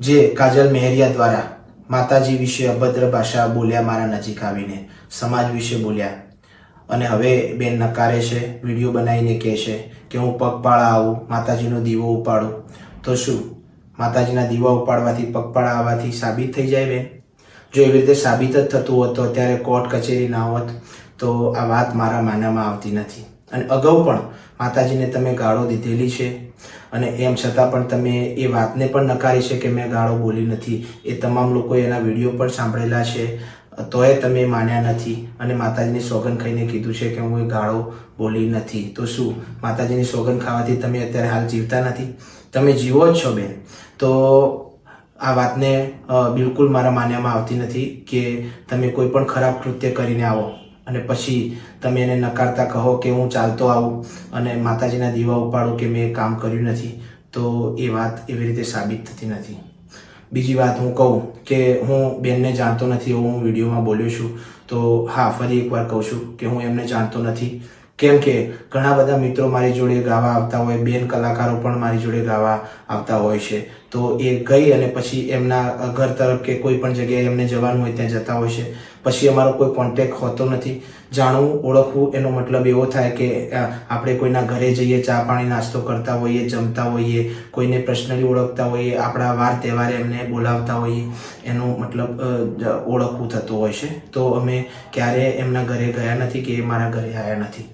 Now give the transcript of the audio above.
જે કાજલ મહેરિયા દ્વારા માતાજી વિશે અભદ્ર ભાષા બોલ્યા મારા નજીક આવીને, સમાજ વિશે બોલ્યા. અને હવે બેન નકારે છે, વીડિયો બનાવીને કહે છે કે હું પગપાળા આવું, માતાજીનો દીવો ઉપાડું. તો શું? માતાજીના દીવા ઉપાડવાથી પગપાળા આવવાથી સાબિત થઈ જાય બેન? જો એવી રીતે સાબિત જ થતું હોત તો અત્યારે કોર્ટ કચેરી ના હોત તો આ વાત મારા માનવામાં આવતી નથી. અને અગાઉ પણ માતાજીને તમે ગાળો દીધેલી છે. અને એમ છતાં પણ તમે એ વાતને પણ નકારી છે કે મેં ગાળો બોલી નથી. એ તમામ લોકોએ એના વીડિયો પણ સાંભળેલા છે. તોય તમે માન્યા નથી. અને માતાજીની સોગન ખાઈને કીધું છે કે હું એ ગાળો બોલી નથી. તો શું? માતાજીની સોગન ખાવાથી તમે અત્યારે હાલ જીવતા નથી? તમે જીવો જ છો બેન. તો આ વાતને બિલકુલ મારા માન્યામાં આવતી નથી કે તમે કોઈ પણ ખરાબ કૃત્ય કરીને આવો. અને પછી તમે એને નકારતા કહો કે હું ચાલતો આવું અને માતાજીના દીવા ઉપાડું કે મેં કામ કર્યું નથી, તો એ વાત એવી રીતે સાબિત થતી નથી. બીજી વાત હું કહું કે હું બેનને જાણતો નથી, એવું હું વિડીયોમાં બોલ્યો છું, તો હા, ફરી એકવાર કહું છું કે હું એમને જાણતો નથી. કેમ કે ઘણા બધા મિત્રો મારી જોડે ગાવા આવતા હોય, બેન કલાકારો પણ મારી જોડે ગાવા આવતા હોય છે. તો એ ગઈ અને પછી એમના ઘર તરફ કે કોઈ પણ જગ્યાએ એમને જવાનું હોય ત્યાં જતા હોય છે. પછી અમારો કોઈ કોન્ટેક હોતો નથી. જાણવું, ઓળખવું એનો મતલબ એવો થાય કે આપણે કોઈના ઘરે જઈએ, ચા પાણી નાસ્તો કરતા હોઈએ, જમતા હોઈએ, કોઈને પર્સનલી ઓળખતા હોઈએ, આપણા વાર તહેવારે એમને બોલાવતા હોઈએ, એનો મતલબ ઓળખવું થતું હોય છે. તો અમે ક્યારે એમના ઘરે ગયા નથી કે એ મારા ઘરે આવ્યા નથી.